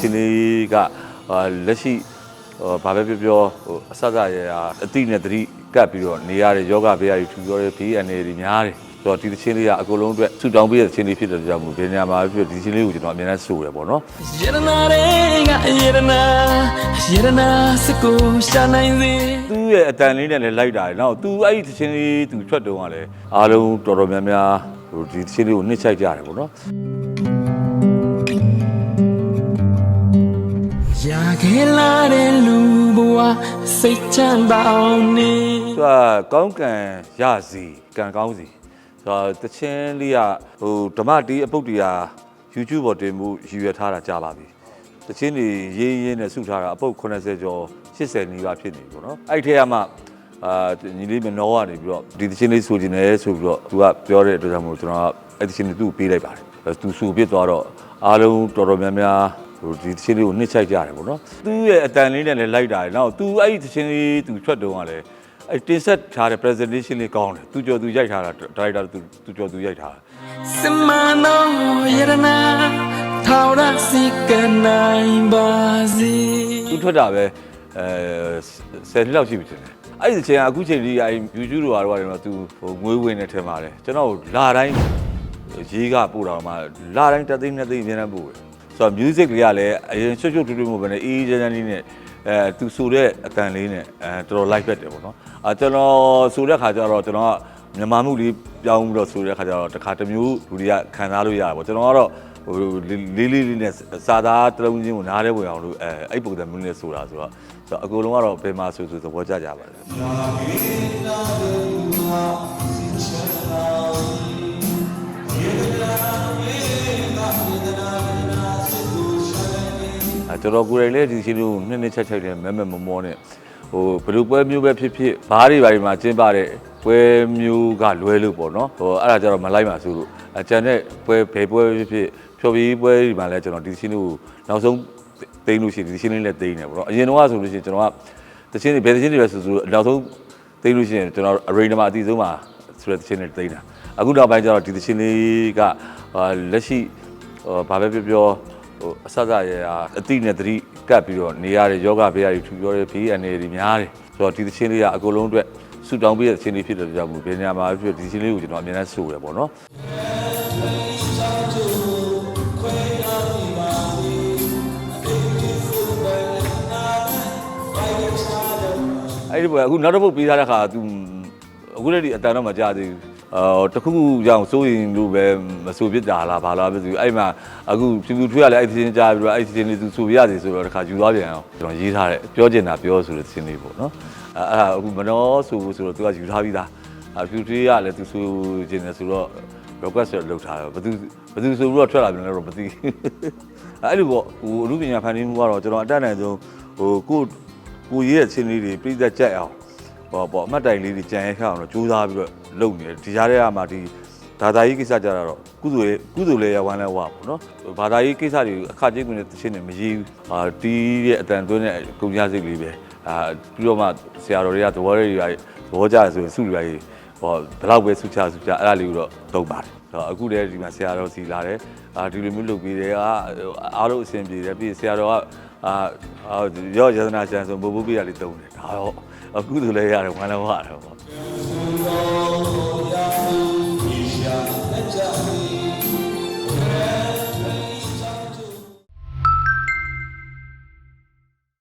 ချင်းလေးကအာလက်ရှိဟိုဘာပဲပြောပြောဟိုအဆက်အရရာအတိနဲ့တတိကပ်ပြီးတော့နေရတဲ့ယောဂဘေးရည်ထူပြောတဲ့ BNA တွေများတယ်ဆိုတော့ဒီသချင်းလေးကအကုန်လုံးအတွက်ဆူတောင်းပေးတဲ့သချင်းလေးဖြစ်တဲ့ကြောင့်မို့ဘယ်နေရာမှာဖြစ်ဒီသချင်းလေးကိုကျွန်တော်အများနဲ့ဆိုရပေါ့နော်ယရနာတွေကယရနာယရနာစကိုရှာနိုင်စေသူ့ရဲ့အတန်လေးနဲ့လည်းလိုက်တာတယ်နောက်သူအဲ့ဒီသချင်းလေးသူထွက်တုံးကလည်းအားလုံးတော်တော်များများဟိုဒီသချင်းလေးကိုနှစ်ချိုက်ကြတယ်ပေါ့နော် ရာခဲလာတဲ့လူဘဝစိတ်ချမ်းသာအောင်နေသူကကောင်းကံရစီကံကောင်းစီဆိုတော့တချင်းလေးကဟိုဓမ္မတီးအပုတ်တီးဟာ YouTube ပေါ်တင်မှုရည်ရွယ်ထားတာကြာပါပြီတချင်းတွေရေးရင်းနဲ့စုထားတာအပုတ်80ကျော်80နီးပါးဖြစ်နေပြီပေါ့နော်အဲ့ဒီထဲကမှအာညီလေးမနှောကနေပြီးတော့ဒီတချင်းလေးဆိုချင်တယ်ဆိုပြီးတော့သူကပြောတဲ့အတွက်ကြောင့်မို့ကျွန်တော်ကအဲ့ဒီတချင်းလေးသူ့ကိုပေးလိုက်ပါတယ်သူဆိုပြစ်သွားတော့အားလုံးတော်တော်များများ ဟိုဒီတချင်းလေးကိုနှစ်ချိုက်ကြတယ်ပေါ့နော်သူ့ရဲ့အတန်လေးနဲ့လည်းလိုက်တာတယ်နောက်သူအဲ့ဒီတချင်းလေးသူထွက်တုံးကလည်းအဲ့တင်ဆက်ထားတဲ့ presentation လေးကောင်းတယ်သူကြော်သူရိုက်ထားတာ director သူသူကြော်သူရိုက်ထားတာစမနောယရနာထောက်ရစီကနိုင်ပါစေသူထွက်တာပဲအဲဆယ်နှစ်လောက်ရှိပြီတင်တယ်အဲ့ဒီအချိန်ကအခုချိန်ကြီးအဲ့ YouTube တို့ကတော့ကတော့သူဟိုငွေဝင်နေထဲမှာတယ်ကျွန်တော်လာတိုင်းရေးကပို့တာမှလာတိုင်းတစ်သိန်းနှစ်သိန်းအများနဲ့ပို့တယ် ဆိုတော့ music လေးကလည်းအရင်ချွတ်ချွတ်ထွတ်ထွတ်မို့ပဲနဲ့အေးအေးချမ်းချမ်းလေးနဲ့အဲသူဆိုတဲ့အတန်လေးနဲ့အဲတော်တော် live ပဲတယ်ပေါ့နော်အဲကျွန်တော်ဆိုတဲ့ခါကျတော့ကျွန်တော်ကမြန်မာမှုလေးပြောင်းပြီးတော့ဆိုတဲ့ခါကျတော့တစ်ခါတစ်မျိုးလူတွေကခံစားလို့ရတာပေါ့ကျွန်တော်ကတော့ဟိုလေးလေးလေးနဲ့စာသားတစ်လုံးချင်းကိုနားထဲဝင်အောင်လို့အဲအဲ့ပုံစံမျိုးနဲ့ဆိုတာဆိုတော့ဆိုတော့အကုန်လုံးကတော့ဘယ်မှာဆိုဆိုသဘောကျကြပါတယ် အဲကျွန်တော်ကိုယ်တိုင်လည်းဒီချင်းလေးကိုနှစ်နှစ်ချက်ချက်နဲ့မဲမဲမောမောနဲ့ဟိုဘယ်လိုပွဲမျိုးပဲဖြစ်ဖြစ်ဘားတွေဘာတွေမှာကျင်းပတဲ့ပွဲမျိုးကလွဲလို့ပေါ့နော်ဟိုအဲ့ဒါကြတော့မလိုက်ပါဆိုလို့အကြံတဲ့ပွဲဘယ်ပွဲဖြစ်ဖြစ်ဖြော်ပြီးပွဲတွေမှာလည်းကျွန်တော်ဒီချင်းလေးကိုနောက်ဆုံးသိမ်းလို့ရှိရင်ဒီချင်းလေးလည်းသိမ်းတယ်ပေါ့နော်အရင်တော့ဆိုလို့ရှိရင်ကျွန်တော်ကတချင်းတွေဘယ်တချင်းတွေပဲဆိုဆိုနောက်ဆုံးသိမ်းလို့ရှိရင်ကျွန်တော်အရိန်နမှာအတီဆုံးမှာဆိုတဲ့တချင်းတွေသိမ်းတာအခုနောက်ပိုင်းကျတော့ဒီတချင်းလေးကဟာလက်ရှိဟိုဘာပဲပြောပြောဟို အဆက်အရရာအတိနဲ့တတိကပ်ပြီးတော့နေရတဲ့ယောဂဘေးရည်ထူပြောတဲ့ BNA တွေများတယ်ဆိုတော့ဒီသချင်းလေးကအကုန်လုံးအတွက်ဆူတောင်းပေးတဲ့သချင်းလေးဖြစ်တဲ့ကြောင့်မို့ဘယ်နေရာမှာဖြစ်ဒီသချင်းလေးကိုကျွန်တော်အများနဲ့ဆိုရပေါ့နော်အဲ့ဒီဘက်အခုနောက်တစ်ပုတ်ပေးထားတဲ့ခါ तू အခုလည်းဒီအတန်တော့မကြသေးဘူး အော်တခုခုကြောင့်စိုးရင်လို့ပဲမဆိုဖြစ်တာလားဘာလားပဲဆိုအဲ့မှာအခုဖြူဖြူထွေးရလဲအဲ့ဒီသင်းကြားပြီးတော့အဲ့ဒီသင်းလေးသူဆိုပြရစီဆိုတော့တခါယူသွားပြန်အောင်ကျွန်တော်ရေးထားတယ်ပြောချင်တာပြောဆိုတဲ့သင်းလေးပေါ့နော်အဲ့အဲ့ဒါအခုမနှောဆိုဆိုတော့သူကယူထားပြီးသားအဖြူထွေးရလဲသူဆိုချင်တယ်ဆိုတော့ request ဆိုလုပ်ထားတယ်ဘယ်သူဘယ်သူဆိုပြီးတော့ထွက်လာပြန်လဲတော့မသိဘူးအဲ့လိုပေါ့ဟိုအမှုပညာဖန်တီးမှုကတော့ကျွန်တော်အတက်နိုင်ဆုံးဟိုကိုကိုရေးတဲ့သင်းလေးတွေပြည့်သက်ကြက်အောင် ဟောပေါ့အမှတ်တိုင်လေးတွေကြံရခအောင်တော့ကြိုးစားပြီးတော့လုပ်နေတယ်ဒီကြားထဲကမှဒီဘာသာရေးကိစ္စကြတာတော့ကုသိုလ်ရေးကုသိုလ်လေးရဝမ်းလဲဝါပေါ့နော်ဘာသာရေးကိစ္စတွေအခကြေးကွင်းတဲ့တခြင်းတွေမရေးဘူးအာတီးရဲ့အတန်သွင်းတဲ့ကုန်ကြစိတ်လေးပဲအာပြီးတော့မှဆရာတော်တွေကသဘောတွေတွေသဘောကြရဆိုရင်စုတွေဟောဘယ်တော့ပဲစုချစုချအဲ့ဒါလေးကိုတော့သုံးပါတယ်ဆိုတော့အခုတည်းဒီမှာဆရာတော်စီလာတယ်အာဒီလိုမျိုးလုပ်ပြီးတယ်အာအားလုံးအဆင်ပြေတယ်ပြီးဆရာတော်က အာရောယသနာချန်ဆိုဘိုးဘိုးပြရလေးသုံးတယ်ဒါတော့အခုသူလည်းရတယ်ဝမ်းလည်းဝရတယ်ပေါ့